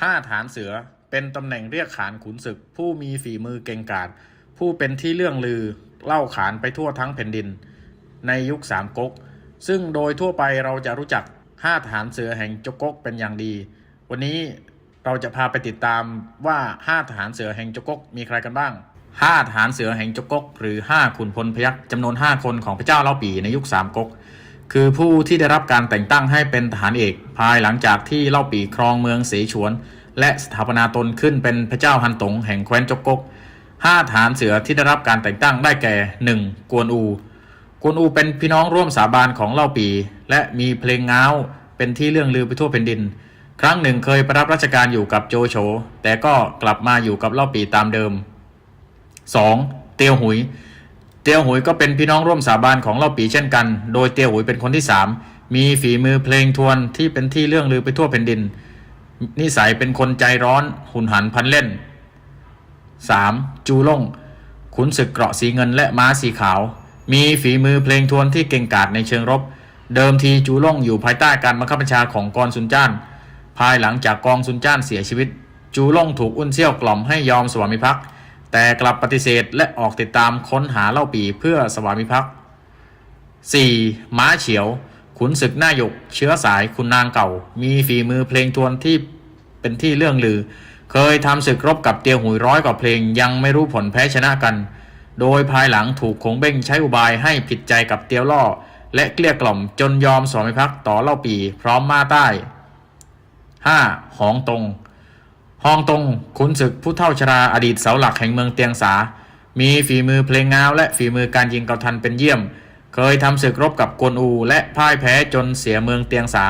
5ฐานเสือ เป็นตำแหน่งเรียกขานขุนศึก ผู้มีฝีมือเก่งกาจผู้เป็นที่เรื่องลือเล่าขานไปทั่วทั้งแผ่นดิน ในยุคสามก๊กซึ่งโดยทั่วไปเราจะรู้จัก5ฐานเสือแห่งจกก๊กเป็นอย่างดี วันนี้เราจะพาไปติดตามว่า5ฐานเสือแห่งจกก๊กมีใครกันบ้าง5ฐานเสือแห่งจกก๊กหรือ5ขุนพลพยัคฆ์จำนวน5คนของพระเจ้าเล่าปีในยุคสามก๊ก คือผู้ที่ได้รับการแต่งตั้งให้เป็นทหารเอกภายหลังจากที่เล่าปีครองเมืองเสฉวน และสถาปนาตนขึ้นเป็นพระเจ้าฮันตงแห่งแคว้นจกกกห้าฐานเสือที่ได้รับการแต่งตั้งได้แก่ 1. กวนอู กวนอูเป็นพี่น้องร่วมสาบานของเล่าปี และมีเพลงง้าวเป็นที่เรื่องลือไปทั่วแผ่นดิน ครั้งหนึ่งเคยประรับราชการอยู่กับโจโฉแต่ก็กลับมาอยู่กับเล่าปีตามเดิม 2. เตียวหุย เตียวหุยก็เป็นพี่น้องร่วมสาบานของเล่าปีเช่นกัน โดยเตียวหุยเป็นคนที่3มีฝีมือเพลงทวนที่เป็นที่เรื่องลือไปทั่วแผ่นดิน นิสัยเป็นคนใจร้อนหุนหันพันเล่น 3. จูล่งขุนศึกเกราะสีเงินและม้าสีขาว มีฝีมือเพลงทวนที่เก่งกาจในเชิงรบ เดิมทีจูล่งอยู่ภายใต้การบังคับบัญชาของกรซุนจ้าน ภายหลังจากกองซุนจ้านเสียชีวิต จูล่งถูกอุ้นเซี่ยวกล่อมให้ยอมสวามิภักดิ์ แต่กลับปฏิเสธและออกติดตามค้นหาเล่าปีเพื่อสวามิภักดิ์ 4. ม้าเฉียว ขุนศึกหน้าหยก เชื้อสายคุณนางเก่า มีฝีมือเพลงทวนที่เป็นที่เรื่องลือ เคยทำศึกรบกับเตียวหุยร้อยกว่าเพลงยังไม่รู้ผลแพ้ชนะกัน โดยภายหลังถูกคงเบ้งใช้อุบายให้ผิดใจกับเตียวล่อ และเกลี้ยกล่อมจนยอมสวามิภักดิ์ต่อเล่าปีพร้อมมาใต้ 5. หองตรง ฮองตงขุนศึกผู้เท่าชราอดีตเสาหลักแห่งเมืองเตียงสา มีฝีมือเพลงงาวและฝีมือการยิงเกาทันเป็นเยี่ยม เคยทำศึกรบกับกวนอู และพ่ายแพ้จนเสียเมืองเตียงสา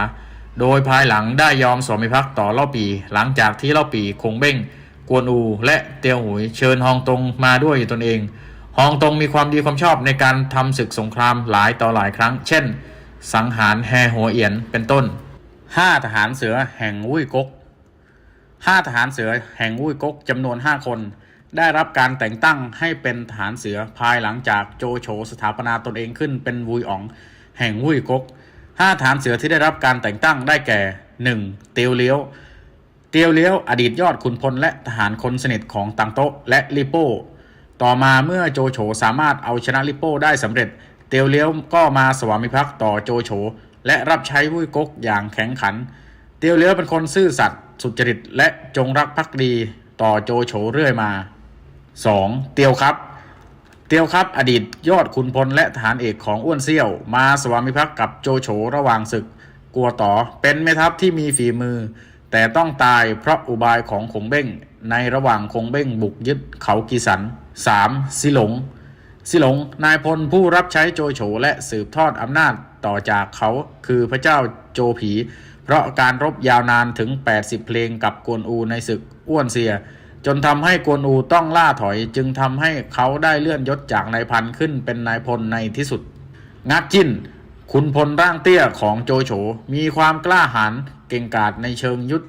โดยภายหลังได้ยอมสวมิภักดิ์ต่อเล่าปี หลังจากที่เล่าปีคงเบ้ง กวนอู และเตียวหุยเชิญฮองตงมาด้วยตนเองฮองตงมีความดีความชอบในการทำศึกสงครามหลายต่อหลายครั้ง เช่น สังหารแฮหัวเอียนเป็นต้น 5 ทหารเสือแห่งวุ้ยกก ห้าทหารเสือแห่งวุ้ยกกจำนวน 5 คน ได้รับการแต่งตั้งให้เป็นทหารเสือภายหลังจากโจโฉสถาปนาตนเองขึ้นเป็นวุยอ๋อง แห่งวุ้ยกกห้าทหารเสือที่ได้รับการแต่งตั้งได้แก่ 1. เตียวเลี้ยว เตียวเลี้ยวอดีตยอดขุนพลและทหารคนสนิทของตังโต๊ะและลิโป้ต่อมาเมื่อโจโฉสามารถเอาชนะลิโป้ได้สำเร็จ เตียวเลี้ยวก็มาสวามิภักดิ์ต่อโจโฉและรับใช้วุ้ยกกอย่างแข็งขัน เตียวเลี้ยวเป็นคนซื่อสัตย์ สุจริตและจงรักภักดีต่อโจโฉเรื่อยมา 2. เตียวครับ เตียวครับอดีตยอดขุนพลและทหารเอกของอ้วนเซี่ยว มาสวามิภักดิ์กับโจโฉระหว่างศึก กัวต่อเป็นแม่ทัพที่มีฝีมือ แต่ต้องตายเพราะอุบายของคงเบ้ง ในระหว่างคงเบ้งบุกยึดเขากีสัน 3. ซิหลงซิหลงนายพลผู้รับใช้โจโฉและสืบทอดอำนาจต่อจากเขาคือพระเจ้าโจผี เพราะการรบยาวนานถึง 80 เพลงกับกวนอูในศึกอ้วนเซีย จนทำให้กวนอูต้องล่าถอย จึงทำให้เขาได้เลื่อนยศจากนายพันขึ้นเป็นนายพลในที่สุด งักจิ้น ขุนพลร่างเตี้ยของโจโฉมีความกล้าหาญเก่งกาจในเชิงยุทธ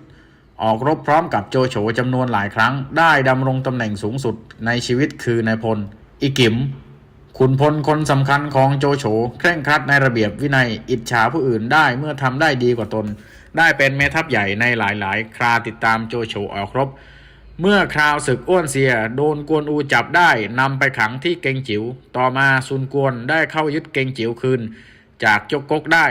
ออกรบพร้อมกับโจโฉจำนวนหลายครั้ง ได้ดำรงตำแหน่งสูงสุดในชีวิตคือนายพล อิกิม ขุนพลคนสำคัญของโจโฉเคร่งครัดในระเบียบวินัยอิจฉาผู้อื่นได้เมื่อทำได้ดีกว่าตน ได้เป็นแม่ทัพใหญ่ในหลายๆ คราติดตามโจโฉออกรบ เมื่อคราวศึกอ้วนเซียโดนกวนอูจับได้นำไปขังที่เกงจิว๋วต่อมาซุนกวนได้เข้ายึดเกงจิ๋วคืน จากจกกกได้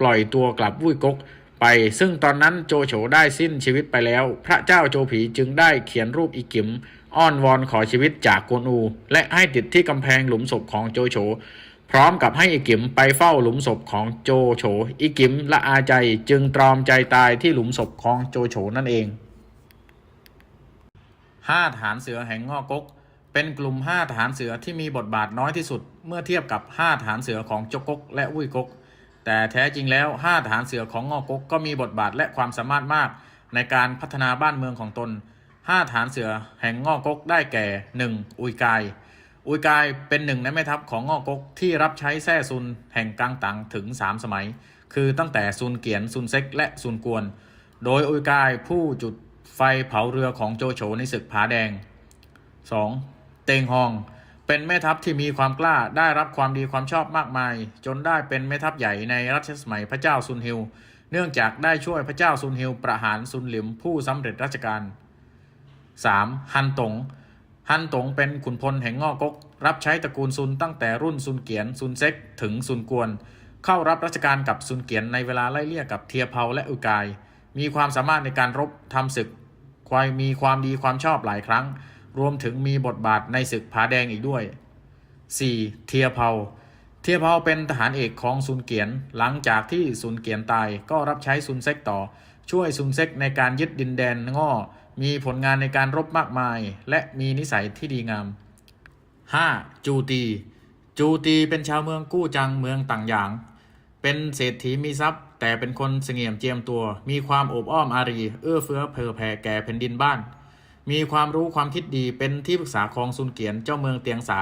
ปล่อยตัวกลับวุ้ยกกไป ซึ่งตอนนั้นโจโฉได้สิ้นชีวิตไปแล้ว พระเจ้าโจผีจึงได้เขียนรูปอีกิม อ้อนวอนขอชีวิตจากกวนอู และให้ติดที่กำแพงหลุมศพของโจโฉพร้อมกับให้อีกิมไปเฝ้าหลุมศพของโจโฉอีกิมละอาใจจึงตรอมใจตายที่หลุมศพของโจโฉนั่นเองห้าทหารเสือแห่งงอกก เป็นกลุ่มห้าทหารเสือที่มีบทบาทน้อยที่สุด เมื่อเทียบกับห้าทหารเสือของจกกกและวุ้ยกก แต่แท้จริงแล้วห้าทหารเสือของงอกกก็มีบทบาทและความสามารถมากในการพัฒนาบ้านเมืองของตน ห้าฐานเสือแห่งงอกกได้แก่ 1. อุยกาย อุยกายเป็นหนึ่งในแม่ทัพของงอกกที่รับใช้แท่ซุนแห่งกังตังถึง3สมัย คือตั้งแต่ซุนเกียนซุนเซ็กและซุนกวน โดยอุยกายผู้จุดไฟเผาเรือของโจโฉในศึกผาแดง 2. เตงฮอง เป็นแม่ทัพที่มีความกล้าได้รับความดีความชอบมากมาย จนได้เป็นแม่ทัพใหญ่ในรัชสมัยพระเจ้าซุนฮิว เนื่องจากได้ช่วยพระเจ้าซุนฮิวประหารซุนหลิมผู้สำเร็จราชการ 3. ฮันตง ฮันตงเป็นขุนพลแห่งง่อกก รับใช้ตระกูลซุนตั้งแต่รุ่นซุนเกียน ซุนเซ็ก ถึงซุนกวน เข้ารับราชการกับซุนเกียนในเวลาไล่เลี่ยกับเทียเผาและอุกาย มีความสามารถในการรบทำศึกควายมีความดีความชอบหลายครั้ง รวมถึงมีบทบาทในศึกผาแดงอีกด้วย 4. เทียเผาเทียเผาเป็นทหารเอกของซุนเกียน หลังจากที่ซุนเกียนตายก็รับใช้ซุนเซ็กต่อ ช่วยซุนเซ็กในการยึดดินแดนง่อ มีผลงานในการรบมากมาย และมีนิสัยที่ดีงาม 5. จูตี จูตีเป็นชาวเมืองกู้จังเมืองต่างหยาง เป็นเศรษฐีมีทรัพย์ แต่เป็นคนเสงี่ยมเจียมตัว มีความโอบอ้อมอารี เอื้อเฟื้อเผื่อแผ่แก่แผ่นดินบ้าน มีความรู้ความคิดดีเป็นที่ปรึกษาของซุนเกียนเจ้าเมืองเตียงสา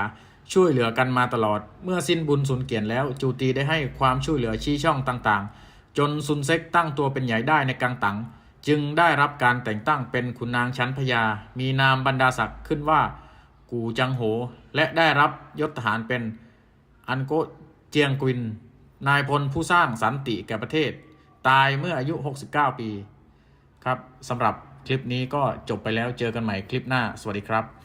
ช่วยเหลือกันมาตลอด เมื่อสิ้นบุญซุนเกียนแล้ว จูตีได้ให้ความช่วยเหลือชี้ช่องต่างๆ จนซุนเซ็กตั้งตัวเป็นใหญ่ได้ในกังตัง จึงได้รับการแต่งตั้งเป็นขุนนางชั้นพญา มีนามบรรดาศักดิ์ขึ้นว่า กูจังโห และได้รับยศทหารเป็นอันโกเจียงกุน นายพลผู้สร้างสันติแก่ประเทศ ตายเมื่ออายุ 69 ปี ครับสำหรับคลิปนี้ก็จบไปแล้วเจอกันใหม่คลิปหน้า สวัสดีครับ